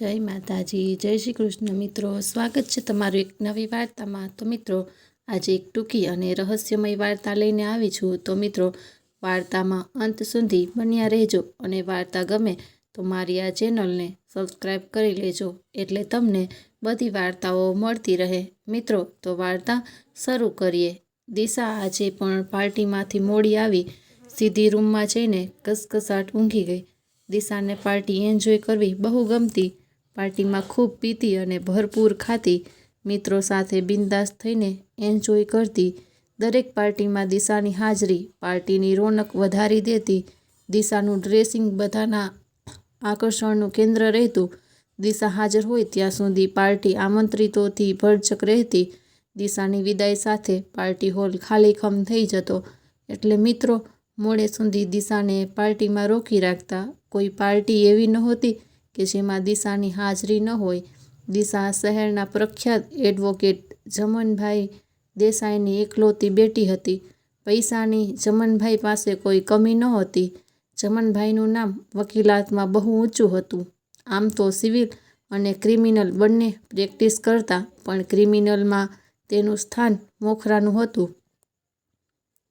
જય માતાજી, જય શ્રી કૃષ્ણ મિત્રો. સ્વાગત છે તમારું એક નવી વાર્તામાં. તો મિત્રો, આજે એક ટૂંકી અને રહસ્યમય વાર્તા લઈને આવી છું. તો મિત્રો, વાર્તામાં અંત સુધી બન્યા રહેજો અને વાર્તા ગમે તો મારી આ ચેનલને સબસ્ક્રાઈબ કરી લેજો એટલે તમને બધી વાર્તાઓ મળતી રહે. મિત્રો, તો વાર્તા શરૂ કરીએ. દિશા આજે પણ પાર્ટીમાંથી મોડી આવી. સીધી રૂમમાં જઈને કસકસાટ ઊંઘી ગઈ. દિશાને પાર્ટી એન્જોય કરવી બહુ ગમતી પાર્ટીમાં ખૂબ પીતી અને ભરપૂર ખાતી મિત્રો સાથે બિંદાસ થઈને એન્જોય કરતી દરેક પાર્ટીમાં દિશાની હાજરી, પાર્ટીની રોનક વધારી દેતી, દિશાનું ડ્રેસિંગ બધાના આકર્ષણનું કેન્દ્ર રહેતું. દિશા હાજર હોય ત્યાં સુધી પાર્ટી આમંત્રિતોથી ભરચક રહેતી. દિશાની વિદાય સાથે પાર્ટી હોલ ખાલીખમ થઈ જતો. એટલે મિત્રો, મોડે સુધી દિશાને પાર્ટીમાં રોકી રાખતા કોઈ પાર્ટી એવી નહોતી કે જેમાં દિશાની હાજરી ન હોય, દિશા શહેરના પ્રખ્યાત એડવોકેટ જમનભાઈ દેસાઈની એકલોતી બેટી હતી. પૈસાની જમનભાઈ પાસે કોઈ કમી નહોતી. જમનભાઈનું નામ વકીલાતમાં બહુ ઊંચું હતું. આમ તો સિવિલ અને ક્રિમિનલ બંને પ્રેક્ટિસ કરતા, પણ ક્રિમિનલમાં તેનું સ્થાન મોખરાનું હતું.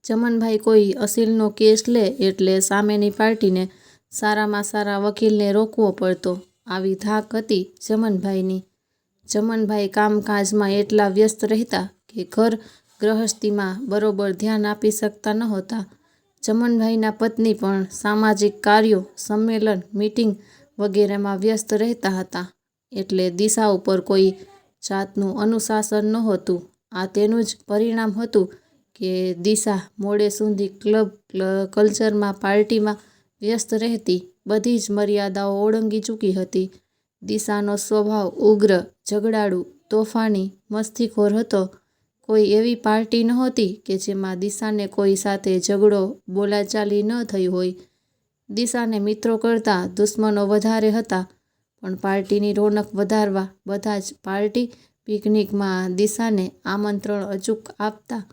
ચમનભાઈ કોઈ અસીલનો કેસ લે એટલે સામેની પાર્ટીને સારામાં સારા વકીલને રોકવો પડતો. આવી ધાક હતી જમનભાઈની. જમનભાઈ કામકાજમાં એટલા વ્યસ્ત રહેતા કે ઘર ગૃહસ્થીમાં બરોબર ધ્યાન આપી શકતા નહોતા. જમનભાઈના પત્ની પણ સામાજિક કાર્યો, સંમેલન, મીટિંગ વગેરેમાં વ્યસ્ત રહેતા હતા. એટલે દિશા ઉપર કોઈ જાતનું અનુશાસન નહોતું. આ તેનું જ પરિણામ હતું કે દિશા મોડે સુધી ક્લબ કલ્ચરમાં, પાર્ટીમાં વ્યસ્ત રહેતી, બધી જ મર્યાદાઓ ઓળંગી ચૂકી હતી. દિશાનો સ્વભાવ ઉગ્ર, ઝઘડાળુ, તોફાની, મસ્તીખોર હતો. કોઈ એવી પાર્ટી નહોતી કે જેમાં દિશાને કોઈ સાથે ઝઘડો બોલાચાલી ન થઈ હોય. દિશાને મિત્રો કરતાં દુશ્મનો વધારે હતા, પણ પાર્ટીની રોનક વધારવા બધા જ પાર્ટી પિકનિકમાં દિશાને આમંત્રણ અચૂક આપતા.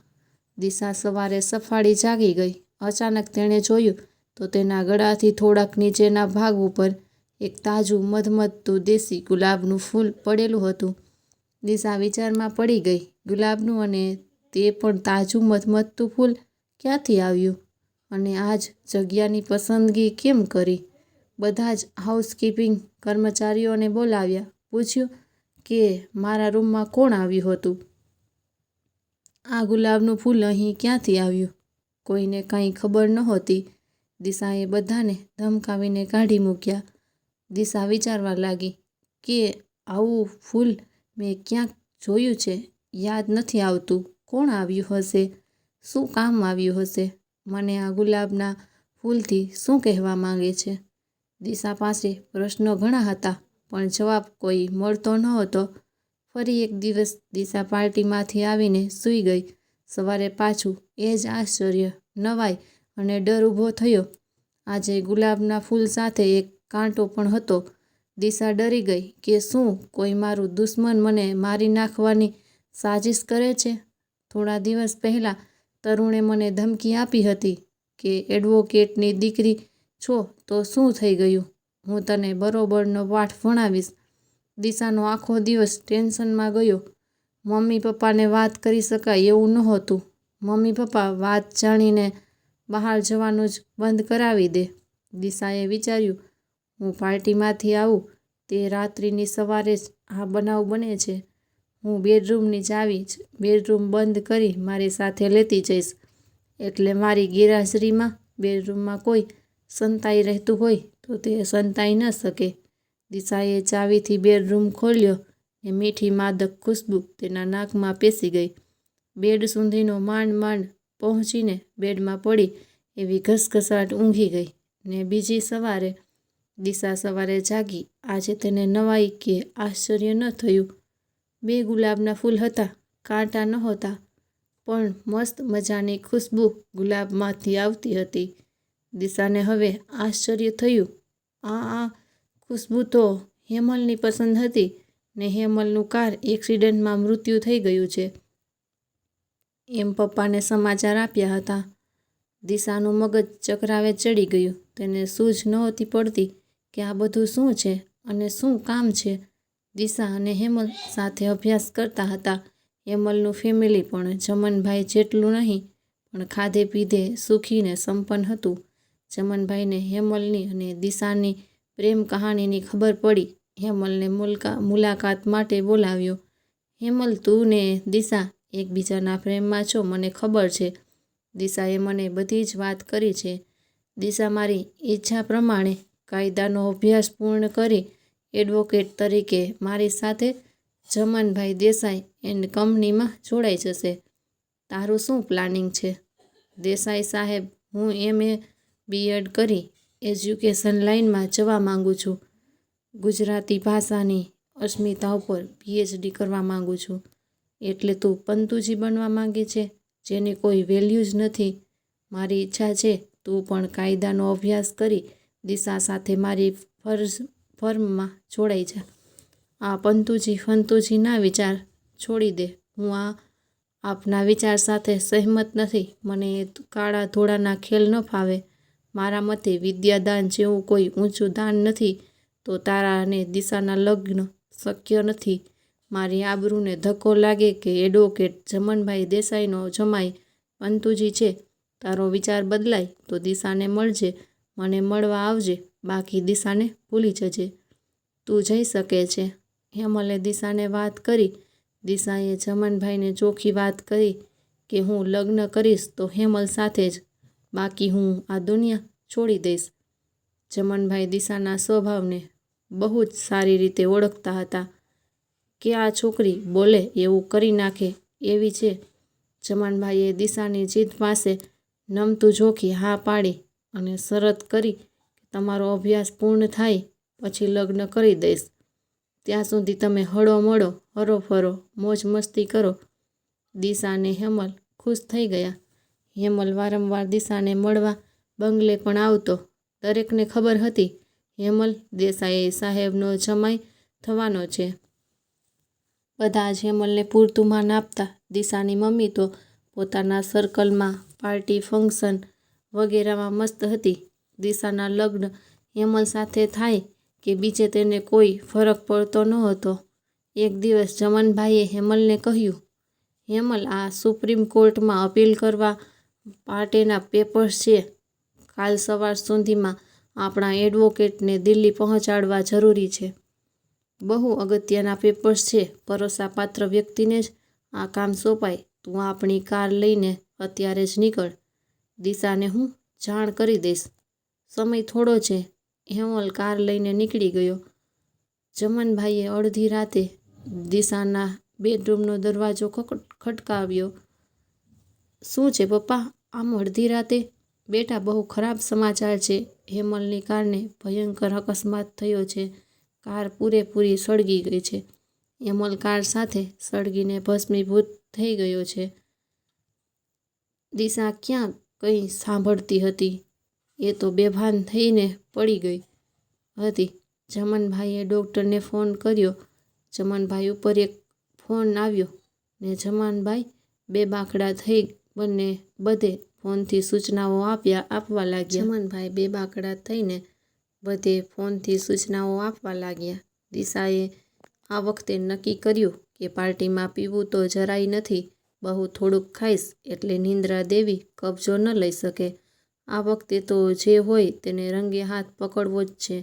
દિશા સવારે સફાળી જાગી ગઈ. અચાનક તેણે જોયું તો તેના ગળાથી થોડાક નીચેના ભાગ ઉપર એક તાજું મધમધતું દેશી ગુલાબનું ફૂલ પડેલું હતું. દિશા વિચારમાં પડી ગઈ ગુલાબનું અને તે પણ તાજું મધમધતું ફૂલ ક્યાંથી આવ્યું? અને આજ જગ્યાની પસંદગી કેમ કરી? બધા જ હાઉસકીપિંગ કર્મચારીઓને બોલાવ્યા, પૂછ્યું કે મારા રૂમમાં કોણ આવ્યું હતું? આ ગુલાબનું ફૂલ અહીં ક્યાંથી આવ્યું? કોઈને કાંઈ ખબર નહોતી દિશાએ બધાને ધમકાવીને કાઢી મૂક્યા. દિશા વિચારવા લાગી કે આવું ફૂલ મેં ક્યાંક જોયું છે, યાદ નથી આવતું. કોણ આવ્યું હશે? શું કામ આવ્યું હશે? મને આ ગુલાબના ફૂલથી શું કહેવા માંગે છે? દિશા પાસે પ્રશ્નો ઘણા હતા, પણ જવાબ કોઈ મળતો નહોતો. ફરી એક દિવસ દિશા પાર્ટીમાંથી આવીને સૂઈ ગઈ. સવારે પાછું એ જ આશ્ચર્ય નવાઈ અને ડર ઊભો થયો. આજે ગુલાબના ફૂલ સાથે એક કાંટો પણ હતો. દિશા ડરી ગઈ કે શું કોઈ મારું દુશ્મન મને મારી નાખવાની સાજિશ કરે છે? થોડા દિવસ પહેલાં તરુણે મને ધમકી આપી હતી કે, એડવોકેટની દીકરી છો તો શું થઈ ગયું? હું તને બરોબરનો પાઠ ભણાવીશ. દિશાનો આખો દિવસ ટેન્શનમાં ગયો. મમ્મી પપ્પાને વાત કરી શકાય એવું નહોતું. મમ્મી પપ્પા વાત જાણીને બહાર જવાનું જ બંધ કરાવી દે. દિશાએ વિચાર્યું, હું પાર્ટીમાંથી આવું, તે રાત્રિની સવારે જ આ બનાવ બને છે. હું બેડરૂમની ચાવી જ બેડરૂમ બંધ કરી મારી સાથે લેતી જઈશ. એટલે મારી ગેરહાજરીમાં બેડરૂમમાં કોઈ સંતાઈ રહેતું હોય તો તે સંતાઈ ન શકે. દિશાએ ચાવીથી બેડરૂમ ખોલ્યો ને મીઠી માદક ખુશ્બુ તેના નાકમાં પેસી ગઈ. બેડ સુધીનો માંડ માંડ પહોંચીને બેડમાં પડી, એવી ઘસઘસાટ ઊંઘી ગઈ ને બીજી સવારે દિશા સવારે જાગી. આજે તેને નવાઈ કે આશ્ચર્ય ન થયું. બે ગુલાબના ફૂલ હતા, કાંટા નહોતા, પણ મસ્ત મજાની ખુશ્બુ ગુલાબમાંથી આવતી હતી. દિશાને હવે આશ્ચર્ય થયું. આ આ ખુશ્બુ તો હેમલની પસંદ હતી ને હેમલનું કાર એક્સિડન્ટમાં મૃત્યુ થઈ ગયું છે. એમ પપ્પાને સમાચાર આપ્યા હતા. દિશાનું મગજ ચકરાવે ચડી ગયું. તેને સૂઝ નહોતી પડતી કે આ બધું શું છે અને શું કામ છે. દિશા અને હેમલ સાથે અભ્યાસ કરતા હતા. હેમલનું ફેમિલી પણ જમનભાઈ જેટલું નહીં, પણ ખાધે પીધે સુખી ને સંપન્ન હતું. જમનભાઈને હેમલની અને દિશાની પ્રેમ કહાણીની ખબર પડી. હેમલને મુલકા મુલાકાત માટે બોલાવ્યો. હેમલ, તું ને દિશા એકબીજાના પ્રેમમાં છો, મને ખબર છે. દિશાએ મને બધી જ વાત કરી છે. દિશા મારી ઈચ્છા પ્રમાણે કાયદાનો અભ્યાસ પૂર્ણ કરી એડવોકેટ તરીકે મારી સાથે જમનભાઈ દેસાઈ એન્ડ કંપનીમાં જોડાઈ જશે. તારું શું પ્લાનિંગ છે? દેસાઈ સાહેબ, હું એમ એ બીએડ કરી એજ્યુકેશન લાઇનમાં જવા માગું છું. ગુજરાતી ભાષાની અસ્મિતા ઉપર પીએચડી કરવા માગું છું. એટલે તું પંતુજી બનવા માંગે છે, જેની કોઈ વેલ્યુ જ નથી. મારી ઈચ્છા છે, તું પણ કાયદાનો અભ્યાસ કરી દિશા સાથે મારી ફર્જ ફર્મમાં જોડાઈ જા. આ પંતુજી ફંતુજી ના વિચાર છોડી દે. હું આ, આપના વિચાર સાથે સહેમત નથી. મને કાળા ધોળાના ખેલ ન ફાવે. મારા મતે વિદ્યાદાન જેવું કોઈ ઊંચું દાન નથી, તો તારા અને દિશાના લગ્ન શક્ય નથી. મારી આબરૂને ધક્કો લાગે કે એડવોકેટ જમનભાઈ દેસાઈનો જમાઈ પંતુજી છે. તારો વિચાર બદલાય તો દિશાને મળજે, મને મળવા આવજે, બાકી દિશાને ભૂલી જજે. તું જઈ શકે છે. હેમલે દિશાને વાત કરી. દિશાએ જમનભાઈને ચોખ્ખી વાત કરી કે હું લગ્ન કરીશ તો હેમલ સાથે જ. બાકી હું આ દુનિયા છોડી દઈશ. જમનભાઈ દિશાના સ્વભાવને બહુ જ સારી રીતે ઓળખતા હતા. કે આ છોકરી બોલે એવું કરી નાખે એવી છે. જમાનભાઈએ દિશાની જીદ પાસે નમતું જોખી હા પાડી અને શરત કરી તમારો અભ્યાસ પૂર્ણ થાય પછી લગ્ન કરી દઈશ. ત્યાં સુધી તમે હળો મળો, હરો ફરો, મોજ મસ્તી કરો. દિશા અને હેમલ ખુશ થઈ ગયા. હેમલ વારંવાર દિશાને મળવા બંગલે પણ આવતો. દરેકને ખબર હતી, હેમલ દેસાઈ સાહેબનો જમાઈ થવાનો છે. બધા જ હેમલને પૂરતું માન આપતા દિશાની મમ્મી તો પોતાના સર્કલમાં પાર્ટી ફંક્શન વગેરેમાં મસ્ત હતી. દિશાના લગ્ન હેમલ સાથે થાય કે બીજે તેને કોઈ ફરક પડતો ન હતો એક દિવસ જમનભાઈએ હેમલને કહ્યું, હેમલ, આ સુપ્રીમ કોર્ટમાં અપીલ કરવા માટેના પેપર્સ છે. કાલ સવાર સુધીમાં આપણા એડવોકેટને દિલ્હી પહોંચાડવા જરૂરી છે. બહુ અગત્યના પેપર્સ છે. ભરોસાપાત્ર વ્યક્તિને જ આ કામ સોંપાય. તું આપણી કાર લઈને અત્યારે જ નીકળ. દિશાને હું જાણ કરી દઈશ. સમય થોડો છે. હેમલ કાર લઈને નીકળી ગયો. જમનભાઈએ અડધી રાતે દિશાના બેડરૂમનો દરવાજો ખટકાવ્યો. શું છે પપ્પા? આમ અડધી રાતે? બેટા, બહુ ખરાબ સમાચાર છે. હેમલની કારને ભયંકર અકસ્માત થયો છે. કાર પૂરેપૂરી સળગી ગઈ છે. હેમલ કાર સાથે સળગીને ભસ્મીભૂત થઈ ગયો છે. દિશા ક્યાં કંઈ સાંભળતી હતી? એ તો બેભાન થઈને પડી ગઈ હતી. જમનભાઈએ ડૉક્ટરને ફોન કર્યો. જમનભાઈ ઉપર એક ફોન આવ્યો ને જમાનભાઈ બે બાકડા થઈ બંને બધે ફોનથી સૂચનાઓ આપ્યા આપવા લાગ્યા. જમનભાઈ બે બાકડા થઈને બધે ફોનથી સૂચનાઓ આપવા લાગ્યા. દિશાએ આ વખતે નક્કી કર્યું કે પાર્ટીમાં પીવું તો જરાય નથી, બહુ થોડુંક ખાઈશ એટલે નિંદ્રા દેવી કબજો ન લઈ શકે. આ વખતે તો જે હોય તેને રંગે હાથ પકડવો જ છે.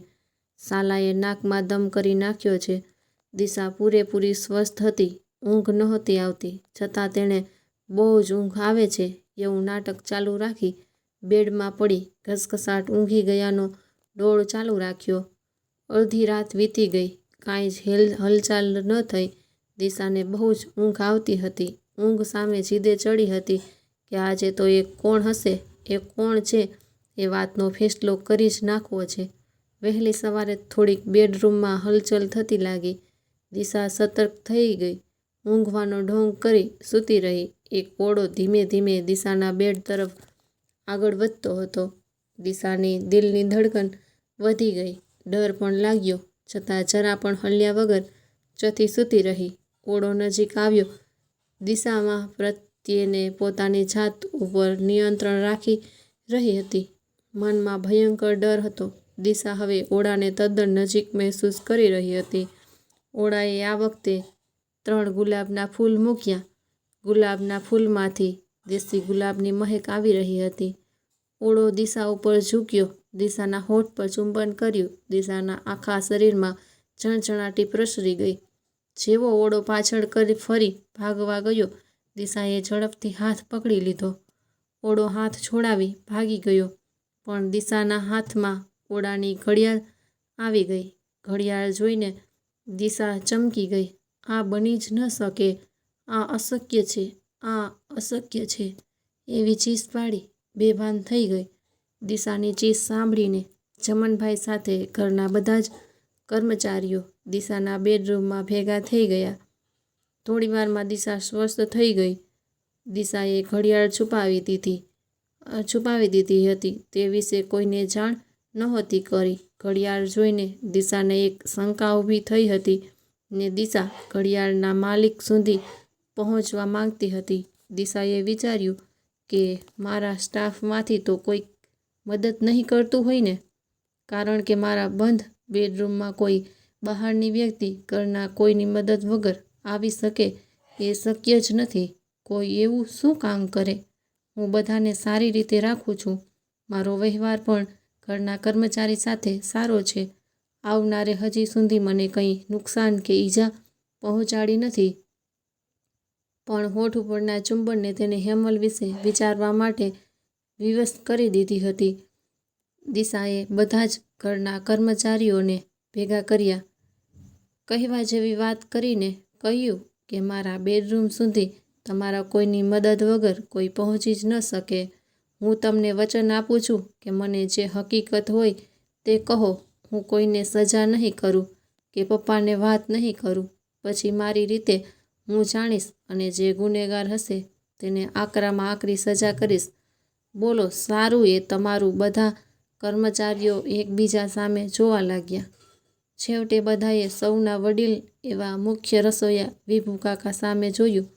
સાલાએ નાકમાં દમ કરી નાખ્યો છે. દિશા પૂરેપૂરી સ્વસ્થ હતી, ઊંઘ નહોતી આવતી. છતાં તેણે બહુ જ ઊંઘ આવે છે એવું નાટક ચાલુ રાખી, બેડમાં પડી, ઘસઘસાટ ઊંઘી ગયાનો ડોળ ચાલુ રાખ્યો. અડધી રાત વીતી ગઈ. કાંઈ જ હેલ, હલચાલ ન થઈ. દિશાને બહુ જ ઊંઘ આવતી હતી. ઊંઘ સામે જીદે ચડી હતી કે આજે તો એ કોણ હશે? એ કોણ છે? એ વાતનો ફેસલો કરી જ નાખવો છે. વહેલી સવારે થોડીક બેડરૂમમાં હલચલ થતી લાગી. દિશા સતર્ક થઈ ગઈ. ઊંઘવાનો ઢોંગ કરી સૂતી રહી. એક કોળો ધીમે ધીમે દિશાના બેડ તરફ આગળ વધતો હતો. દિશાની દિલની ધડકન વધી ગઈ. ડર પણ લાગ્યો. છતાં જરા પણ હલ્યા વગર ચથી સૂતી રહી. ઓળો નજીક આવ્યો. દિશામાં પ્રત્યેને પોતાની જાત ઉપર નિયંત્રણ રાખી રહી હતી. મનમાં ભયંકર ડર હતો. દિશા હવે ઓળાને તદ્દન નજીક મહેસૂસ કરી રહી હતી. ઓળાએ આ વખતે ત્રણ ગુલાબના ફૂલ મૂક્યા. ગુલાબના ફૂલમાંથી દેશી ગુલાબની મહેક આવી રહી હતી. ઓળો દિશા ઉપર ઝૂક્યો. દિશાના હોઠ પર ચુંબન કર્યું. દિશાના આખા શરીરમાં ઝણઝણાટી પ્રસરી ગઈ. જેવો ઓળો પાછળ કરી ફરી ભાગવા ગયો, દિશાએ ઝડપથી હાથ પકડી લીધો. ઓળો હાથ છોડાવી ભાગી ગયો, પણ દિશાના હાથમાં ઓળાની ઘડિયાળ આવી ગઈ. ઘડિયાળ જોઈને દિશા ચમકી ગઈ. આ બની જ ન શકે. આ અશક્ય છે. આ અશક્ય છે. એવી ચીસ પાડી. બેભાન થઈ ગઈ. દિશાની ચીસ સાંભળીને જમનભાઈ સાથે ઘરના બધા જ કર્મચારીઓ દિશાના બેડરૂમમાં ભેગા થઈ ગયા. થોડીવારમાં દિશા સ્વસ્થ થઈ ગઈ. દિશાએ ઘડિયાળ છુપાવી દીધી છુપાવી દીધી હતી. તે વિશે કોઈને જાણ નહોતી કરી. ઘડિયાળ જોઈને દિશાને એક શંકા ઊભી થઈ હતી ને દિશા ઘડિયાળના માલિક સુધી પહોંચવા માંગતી હતી. દિશાએ વિચાર્યું કે મારા સ્ટાફમાંથી તો કોઈ મદદ નહીં કરતું હોય ને, કારણ કે મારા બંધ બેડરૂમમાં કોઈ બહારની વ્યક્તિ ઘરના કોઈની મદદ વગર આવી શકે એ શક્ય જ નથી. કોઈ એવું શું કામ કરે? હું બધાને સારી રીતે રાખું છું. મારો વ્યવહાર પણ ઘરના કર્મચારી સાથે સારો છે. આવનારે હજી સુધી મને કંઈ નુકસાન કે ઈજા પહોંચાડી નથી. પણ હોઠ ઉપરના ચુંબનને તેને હેમલ વિશે વિચારવા માટે વિવશ કરી દીધી હતી. દિશાએ બધા જ ઘરના કર્મચારીઓને ભેગા કર્યા. કહેવા જેવી વાત કરીને કહ્યું કે મારા બેડરૂમ સુધી તમારા કોઈની મદદ વગર કોઈ પહોંચી જ ન શકે. હું તમને વચન આપું છું કે મને જે હકીકત હોય તે કહો. હું કોઈને સજા નહીં કરું કે પપ્પાને વાત નહીં કરું. પછી મારી રીતે હું જાણીશ અને જે ગુનેગાર હશે તેને આકરામાં આકરી સજા કરીશ. બોલો, સારું એ તમારું બધા કર્મચારીઓ એકબીજા સામે જોવા લાગ્યા. છેવટે બધાએ સૌના વડીલ એવા મુખ્ય રસોઈયા વિભુ કાકા સામે જોયું.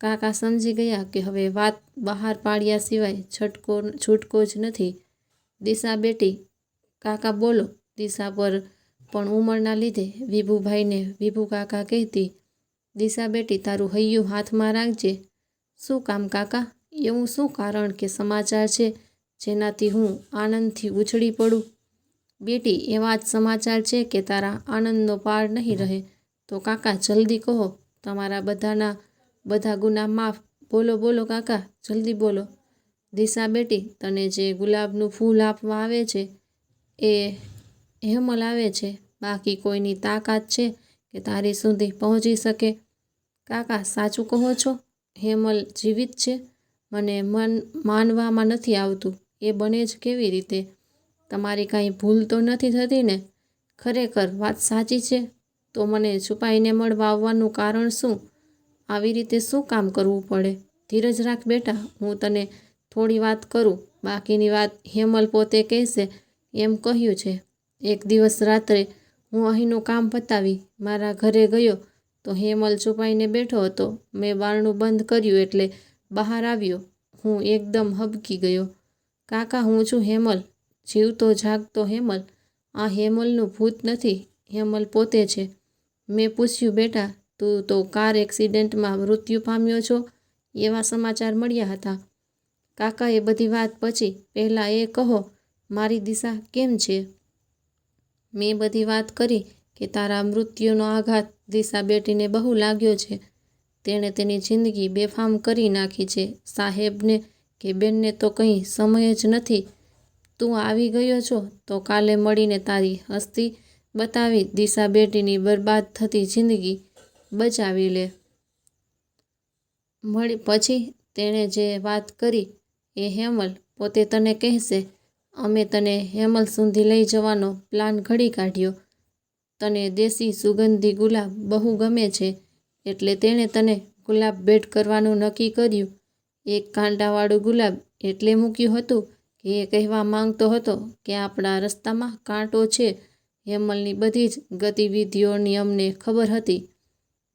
કાકા સમજી ગયા કે હવે વાત બહાર પાડ્યા સિવાય છટકો છૂટકો જ નથી. દિશા બેટી, કાકા બોલો, દિશા પર પણ ઉંમરના લીધે વિભુભાઈને વિભુ કાકા કહેતી, દિશા બેટી તારું હૈયું હાથમાં રાખજે. શું કામ કાકા? એવું શું કારણ કે સમાચાર છે? જેનાથી હું આનંદથી ઉછળી પડું. બેટી, એવા જ સમાચાર છે કે તારા આનંદનો પાર નહીં રહે. તો કાકા, જલ્દી કહો. તમારા બધાના બધા ગુના માફ. બોલો બોલો કાકા, જલ્દી બોલો. દિશા બેટી, તને જે ગુલાબનું ફૂલ આપવા આવે છે, એ હેમલ આવે છે. બાકી કોઈની તાકાત છે કે તારી સુધી પહોંચી શકે. કાકા, સાચું કહો છો? હેમલ જીવિત છે. મને મન, માનવામાં નથી આવતું. એ બને જ કેવી રીતે? તમારી કાંઈ ભૂલ તો નથી થતી ને? ખરેખર વાત સાચી છે? તો મને છુપાઈને મળવા આવવાનું કારણ શું? આવી રીતે શું કામ કરવું પડે? ધીરજ રાખ બેટા, હું તને થોડી વાત કરું. બાકીની વાત હેમલ પોતે કહેશે એમ કહ્યું છે. એક દિવસ રાત્રે હું અહીંનું કામ પતાવી. મારા ઘરે ગયો તો હેમલ છુપાઈને બેઠો હતો. મેં બારણું બંધ કર્યું એટલે બહાર આવ્યો. હું એકદમ હબકી ગયો. કાકા, હું છું હેમલ. જીવતો જાગતો હેમલ. આ હેમલનું ભૂત નથી. હેમલ પોતે છે. મેં પૂછ્યું, બેટા, તું તો કાર એક્સિડન્ટમાં મૃત્યુ પામ્યો છો? એવા સમાચાર મળ્યા હતા. કાકા એ બધી વાત પછી પહેલાં એ કહો, મારી દિશા કેમ છે? મેં બધી વાત કરી કે તારા મૃત્યુનો આઘાત દિશા બેટીને બહુ લાગ્યો છે. તેણે તેની જિંદગી બેફામ કરી નાખી છે. સાહેબને કે બેનને તો કંઈ સમય જ નથી. તું આવી ગયો છો તો કાલે મળીને તારી હસ્તી બતાવી દિશા બેટીની બરબાદ થતી જિંદગી બચાવી લે. મળી પછી તેણે જે વાત કરી એ હેમલ પોતે તને કહેશે. અમે તને હેમલ સુધી લઈ જવાનો પ્લાન ઘડી કાઢ્યો. તને દેશી સુગંધી ગુલાબ બહુ ગમે છે. એટલે તેણે તને ગુલાબ ભેટ કરવાનું નક્કી કર્યું. એક કાંટાવાળું ગુલાબ એટલે મૂક્યું હતું કે એ કહેવા માંગતો હતો કે આપણા રસ્તામાં કાંટો છે. હેમલની બધી જ ગતિવિધિઓની અમને ખબર હતી.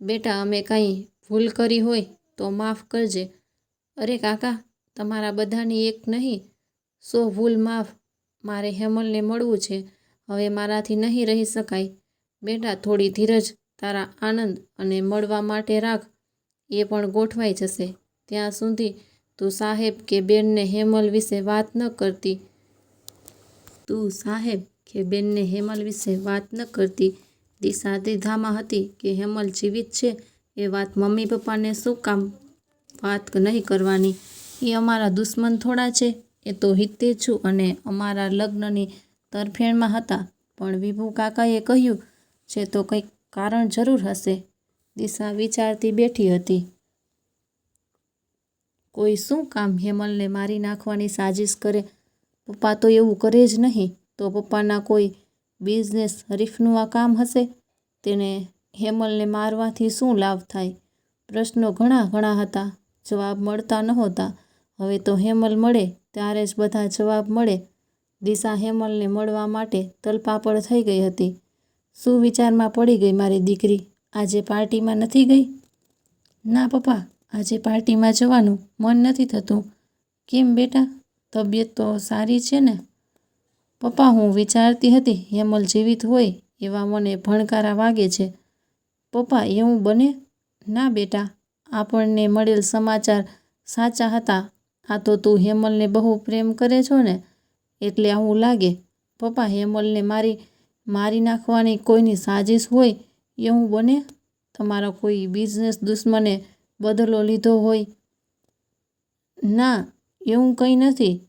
બેટા, અમે કાંઈ ભૂલ કરી હોય તો માફ કરજે. અરે કાકા, તમારા બધાની એક નહીં. સો ભૂલ માફ મારે હેમલને મળવું છે. હવે મારાથી નહીં રહી શકાય. બેટા, થોડી ધીરજ તારા આનંદ અને મળવા માટે રાખ, એ પણ ગોઠવાઈ જશે. ત્યાં સુધી તું સાહેબ કે બેનને હેમલ વિશે વાત ન કરતી. તું સાહેબ કે બેનને હેમલ વિશે વાત ન કરતી. દિશા દીધામાં હતી કે હેમલ જીવિત છે એ વાત મમ્મી પપ્પાને શું કામ વાત નહીં કરવાની? એ અમારા દુશ્મન થોડા છે, એ તો હિતેચ્છુ અને અમારા લગ્નની તરફેણમાં હતા. પણ વિભુ કાકાએ કહ્યું છે તો કંઈક કારણ જરૂર હશે. દિશા વિચારતી બેઠી હતી. કોઈ શું કામ હેમલને મારી નાખવાની સાજિશ કરે? પપ્પા તો એવું કરે જ નહીં. તો પપ્પાના કોઈ બિઝનેસ હરીફનું આ કામ હશે? તેને હેમલને મારવાથી શું લાભ થાય? પ્રશ્નો ઘણા ઘણા હતા. જવાબ મળતા નહોતા. હવે તો હેમલ મળે, ત્યારે જ બધા જવાબ મળે. દિશા હેમલને મળવા માટે તલપાપડ થઈ ગઈ હતી. શું વિચારમાં પડી ગઈ મારી દીકરી. આજે પાર્ટીમાં નથી ગઈ? ના, પપ્પા, આજે પાર્ટીમાં જવાનું મન નથી થતું. કેમ બેટા? તબિયત તો સારી છે ને? પપ્પા, હું વિચારતી હતી હેમલ જીવિત હોય એવા મને ભણકારા વાગે છે. પપ્પા, એવું બને? ના, બેટા, આપણને મળેલ સમાચાર સાચા હતા. આ તો તું હેમલને બહુ પ્રેમ કરે છો ને? એટલે આવું લાગે. પપ્પા, હેમલને મારી મારી નાખવાની કોઈની સાજિશ હોય એવું બને? તમારા કોઈ બિઝનેસ દુશ્મને બદલો લીધો હોય? ના, એવું કંઈ નથી.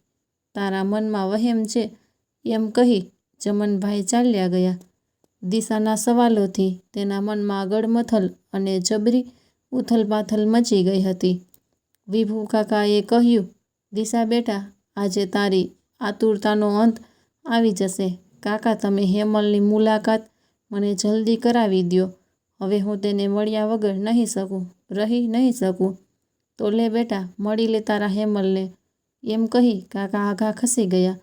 તારા મનમાં વહેમ છે. એમ કહી જમનભાઈ ચાલ્યા ગયા. દિશાના સવાલોથી તેના મનમાં ગડમથલ અને જબરી ઉથલપાથલ મચી ગઈ હતી. વિભુ કાકાએ કહ્યું, દિશા બેટા, આજે તારી આતુરતાનો અંત આવી જશે. કાકા, તમે હેમલની મુલાકાત મને જલ્દી કરાવી દ્યો. હવે હું તેને મળ્યા વગર નહીં શકું, રહી નહીં શકું. તો લે બેટા, મળી લે તારા હેમલને. એમ કહી કાકા આઘા ખસી ગયા.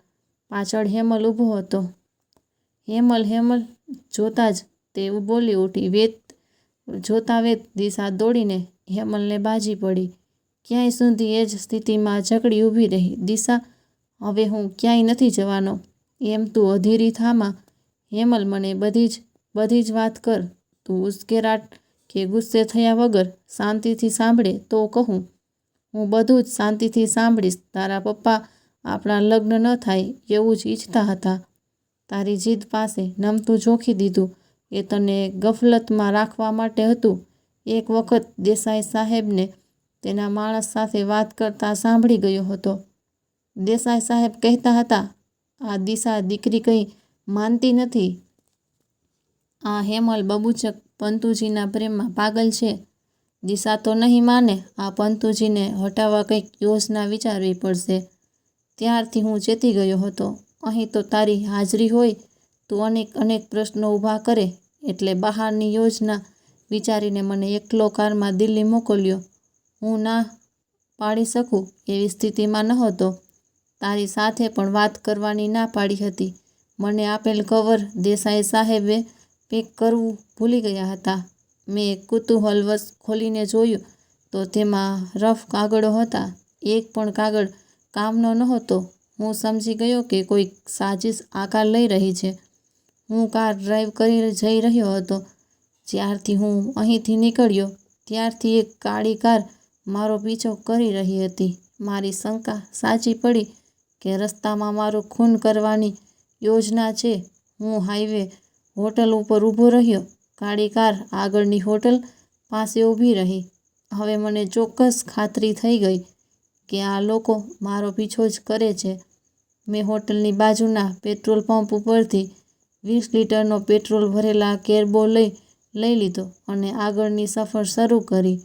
પાછળ હેમલ ઊભો હતો. હેમલ હેમલ, જોતાં જ તે બોલી ઉઠી. વેત, જોતા વેત દિશા દોડીને હેમલને બાજી પડી. ક્યાંય સુધી એ જ સ્થિતિમાં જકડી ઊભી રહી. દિશા, હવે હું ક્યાંય નથી જવાનો. એમ તું અધીરી થામાં. હેમલ મને બધી જ બધી જ વાત કર. તું ઉશ્કેરાટ કે ગુસ્સે થયા વગર શાંતિથી સાંભળે તો કહું. હું બધું જ શાંતિથી સાંભળીશ. તારા પપ્પા આપણા લગ્ન ન થાય એવું જ ઈચ્છતા હતા. તારી જીદ પાસે નમતું જોખી દીધું. એ તને ગફલતમાં રાખવા માટે હતું. એક વખત દેસાઈ સાહેબને તેના માણસ સાથે વાત કરતા સાંભળી ગયો હતો. દેસાઈ સાહેબ કહેતા હતા આ દિશા દીકરી કંઈ માનતી નથી. આ હેમલ બબુચક પંતુજીના પ્રેમમાં પાગલ છે. દિશા તો નહીં માને, આ પંતુજીને હટાવવા કંઈક યોજના વિચારવી પડશે. ત્યારથી હું ચેતી ગયો હતો. અહીં તો તારી હાજરી હોય, તો અનેક અનેક પ્રશ્નો ઊભા કરે, એટલે બહારની યોજના વિચારીને મને એકલો કારમાં દિલ્હી મોકલ્યો. હું ના પાડી શકું એવી સ્થિતિમાં નહોતો. તારી સાથે પણ વાત કરવાની ના પાડી હતી. મને આપેલ કવર દેસાઈ સાહેબે પેક કરવું ભૂલી ગયા હતા. મેં કુતૂહલવશ ખોલીને જોયું તો તેમાં રફ કાગળો હતા. એક પણ કાગળ કામનો નહોતો. હું સમજી ગયો કે કોઈક સાજિશ આકાર લઈ રહી છે. હું કાર ડ્રાઈવ કરી જઈ રહ્યો હતો. જ્યારથી હું અહીંથી નીકળ્યો, ત્યારથી એક કાળી કાર મારો પીછો કરી રહી હતી. મારી શંકા સાચી પડી કે રસ્તામાં મારું ખૂન કરવાની યોજના છે. હું હાઈવે હોટલ ઉપર ઊભો રહ્યો. કાળી કાર આગળની હોટલ પાસે ઊભી રહી. હવે મને ચોક્કસ ખાતરી થઈ ગઈ કે આ લોકો મારો પીછો જ કરે છે. મેં હોટલની બાજુના પેટ્રોલ પંપ ઉપરથી વીસ લીટરનો પેટ્રોલ ભરેલા કેરબો લઈ લઈ લીધો અને આગળની સફર શરૂ કરી.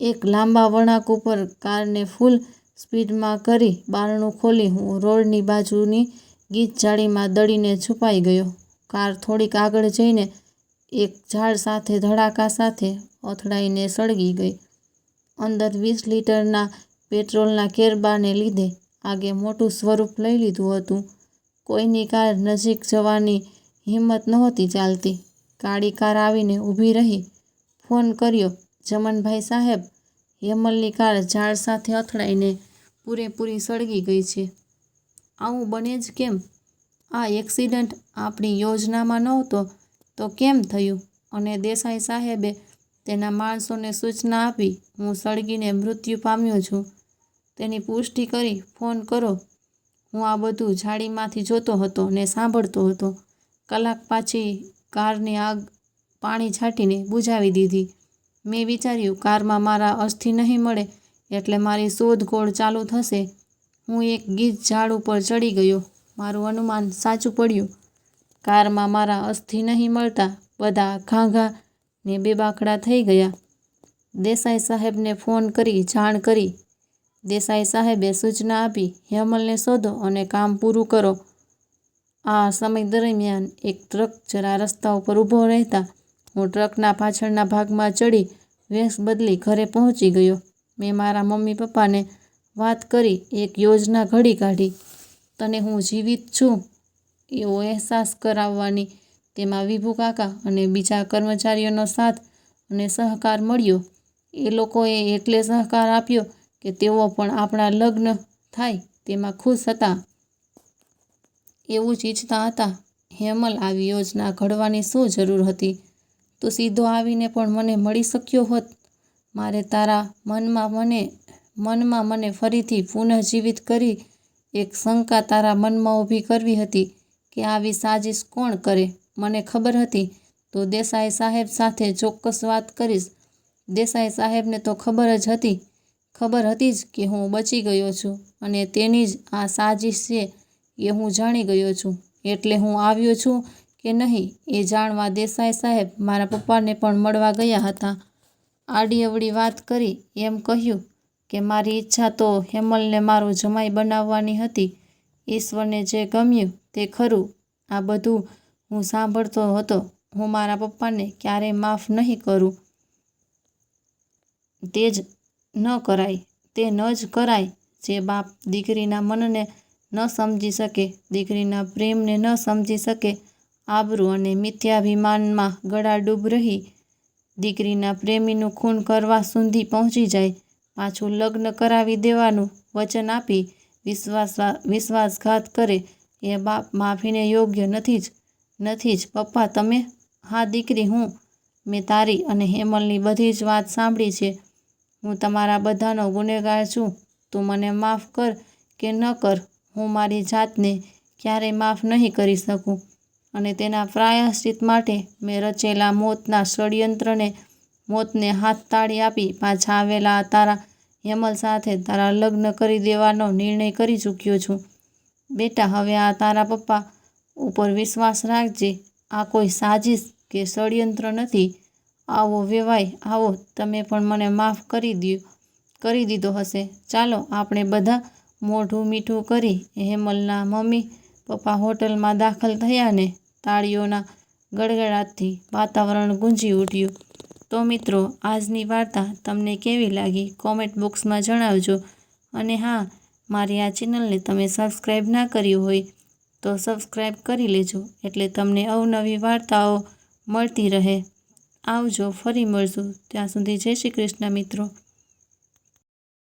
એક લાંબા વળાંક ઉપર કારને ફૂલ સ્પીડમાં કરી બારણું ખોલી હું રોડની બાજુની ગીચ જાળીમાં દળીને છુપાઈ ગયો. કાર થોડીક આગળ જઈને એક ઝાડ સાથે ધડાકા સાથે અથડાઈને સળગી ગઈ. અંદર વીસ લીટરના પેટ્રોલના કેરબાને લીધે આગે મોટું સ્વરૂપ લઈ લીધું હતું. કોઈની કાર નજીક જવાની હિંમત નહોતી ચાલતી. કાળી કાર આવીને ઊભી રહી. ફોન કર્યો, જમનભાઈ સાહેબ હેમલની કાર ઝાડ સાથે અથડાઈને પૂરેપૂરી સળગી ગઈ છે. આવું બને જ કેમ? આ એક્સિડન્ટ આપણી યોજનામાં નહોતો, તો કેમ થયું? અને દેસાઈ સાહેબે તેના માણસોને સૂચના આપી, હું સળગીને મૃત્યુ પામ્યો છું. તેની પુષ્ટિ કરી ફોન કરો. હું આ બધું ઝાડીમાંથી જોતો હતો ને સાંભળતો હતો. કલાક પાછી કારની આગ પાણી છાંટીને બુઝાવી દીધી. મેં વિચાર્યું, કારમાં મારા અસ્થિ નહીં મળે એટલે મારી શોધખોળ ચાલુ થશે. હું એક ગીચ ઝાડ ઉપર ચડી ગયો. મારું અનુમાન સાચું પડ્યું. કારમાં મારા અસ્થિ નહીં મળતા. બધા ઘાઘા ને બેબાકડા થઈ ગયા. દેસાઈ સાહેબને ફોન કરી, જાણ કરી. દેસાઈ સાહેબે સૂચના આપી, હેમલને શોધો અને કામ પૂરું કરો. આ સમય દરમિયાન એક ટ્રક જરા રસ્તા ઉપર ઊભો રહેતા હું ટ્રકના પાછળના ભાગમાં ચડી વેશ બદલી ઘરે પહોંચી ગયો. મેં મારા મમ્મી પપ્પાને વાત કરી, એક યોજના ઘડી કાઢી. તને હું જીવિત છું, એવો અહેસાસ કરાવવાની. તેમાં વિભુ કાકા અને બીજા કર્મચારીઓનો સાથ અને સહકાર મળ્યો. એ લોકોએ એટલે સહકાર આપ્યો કે તેઓ પણ આપણા લગ્ન થાય તેમાં ખુશ હતા. એવું જ ઈચ્છતા હતા. હેમલ, આવી યોજના ઘડવાની શું જરૂર હતી? તું સીધો આવીને પણ મને મળી શક્યો હોત. મારે તારા મનમાં મને મનમાં મને ફરીથી પુનઃજીવિત કરી એક શંકા તારા મનમાં ઊભી કરવી હતી કે આવી સાજિશ કોણ કરે? મને ખબર હતી. તો દેસાઈ સાહેબ સાથે ચોક્કસ વાત કરીશ. દેસાઈ સાહેબને તો ખબર જ હતી. ખબર હતી જ કે હું બચી ગયો છું અને તેની જ આ સાજિશ છે એ હું જાણી ગયો છું. એટલે હું આવ્યો છું કે નહીં, એ જાણવા દેસાઈ સાહેબ મારા પપ્પાને પણ મળવા ગયા હતા. આડી અવળી વાત કરી, એમ કહ્યું કે મારી ઈચ્છા તો હેમલને મારો જમાઈ બનાવવાની હતી. ઈશ્વરને જે ગમ્યું તે ખરું. આ બધું હું સાંભળતો હતો. હું મારા પપ્પાને ક્યારેય માફ નહીં કરું. તે જ ન કરાય, તે ન જ કરાય. જે બાપ દીકરીના મનને ન સમજી શકે, દીકરીના પ્રેમને ન સમજી શકે આબરૂ અને મિથ્યાભિમાનમાં ગળાડૂબ રહી. દીકરીના પ્રેમીનું ખૂન કરવા સુધી પહોંચી જાય. પાછું લગ્ન કરાવી દેવાનું વચન આપી વિશ્વાસ વિશ્વાસઘાત કરે. એ બાપ માફીને યોગ્ય નથી જ નથી જ. પપ્પા, તમે હા દીકરી, હું, મેં તારી અને હેમલની બધી જ વાત સાંભળી છે. હું તમારા બધાનો ગુનેગાર છું. તું મને માફ કર કે ન કર. હું મારી જાતને ક્યારેય માફ નહીં કરી શકું. અને તેના પ્રાયશ્ચિત માટે મેં રચેલા મોતના ષડયંત્રને મોતને હાથ તાળી આપી પાછા આવેલા તારા હેમલ સાથે તારા લગ્ન કરી દેવાનો નિર્ણય કરી ચૂક્યો છું. બેટા, હવે આ તારા પપ્પા ઉપર વિશ્વાસ રાખજે. આ કોઈ સાજિશ કે ષડયંત્ર નથી. આવો વેવાય, આવો, તમે પણ મને માફ કરી દો કરી દીધો હશે. ચાલો, આપણે બધા મોઢું મીઠું કરી હેમલના મમ્મી પપ્પા હોટલમાં દાખલ થયા ને તાળીઓના ગડગડાટથી વાતાવરણ ગુંજી ઉઠ્યું. તો મિત્રો, આજની વાર્તા તમને કેવી લાગી? કોમેન્ટ બોક્સમાં જણાવજો. અને હા, મારી આ ચેનલને તમે સબસ્ક્રાઈબ ના કરી હોય તો સબસ્ક્રાઈબ કરી લેજો, એટલે તમને અવનવી વાર્તાઓ મળતી રહે. આવજો, ફરી મળશું. ત્યાં સુધી જય શ્રી કૃષ્ણ મિત્રો.